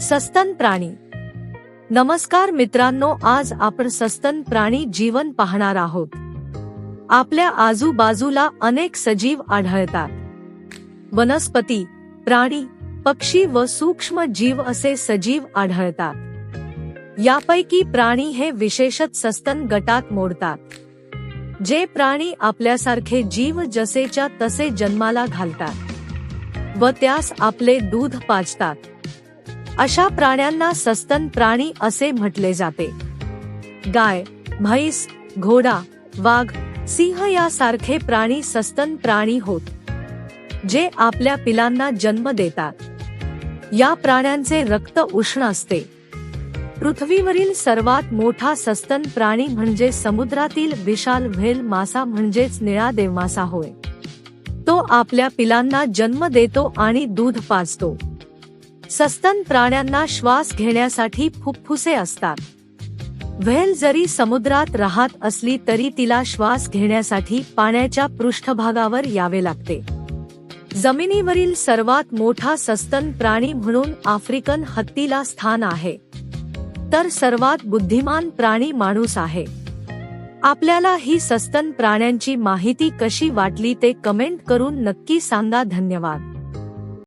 सस्तन प्राणी. नमस्कार मित्रांनो आज आपण सस्तन प्राणी जीवन पाहणार आहोत. आपल्या आजूबाजूला अनेक सजीव आढळतात. वनस्पती प्राणी पक्षी व सूक्ष्म जीव असे सजीव आढळतात. यापैकी प्राणी हे विशेषत सस्तन गटात मोडतात. जे प्राणी आपल्यासारखे जीव जसेच्या तसे जन्माला घालतात व त्यास आपले दूध पाजतात. अशा प्राण्यांना सस्तन प्राणी असे म्हटले जाते. गाय म्हैस घोडा वाघ सिंह यासारखे प्राणी सस्तन प्राणी होत जे आपल्या पिलांना जन्म देतात. या प्राण्यांचे रक्त उष्ण असते. पृथ्वीवरील सर्वात मोठा सस्तन प्राणी म्हणजे समुद्रातील विशाल व्हेल मासा म्हणजेच निळा देवमासा होय. तो आपल्या पिलांना जन्म देतो आणि दूध पाजतो. सस्तन प्राण्यांना श्वास घेण्यासाठी फुफ्फुसे असतात. व्हेल जरी समुद्रात राहत असली तरी तिला श्वास घेण्यासाठी पाण्याच्या पृष्ठभागावर यावे लागते. जमिनीवरील सर्वात मोठा सस्तन प्राणी म्हणून आफ्रिकन हत्तीला स्थान आहे. तर सर्वात बुद्धिमान प्राणी माणूस आहे. आपल्याला ही सस्तन प्राण्यांची माहिती कशी वाटली ते कमेंट करून नक्की सांगा. धन्यवाद.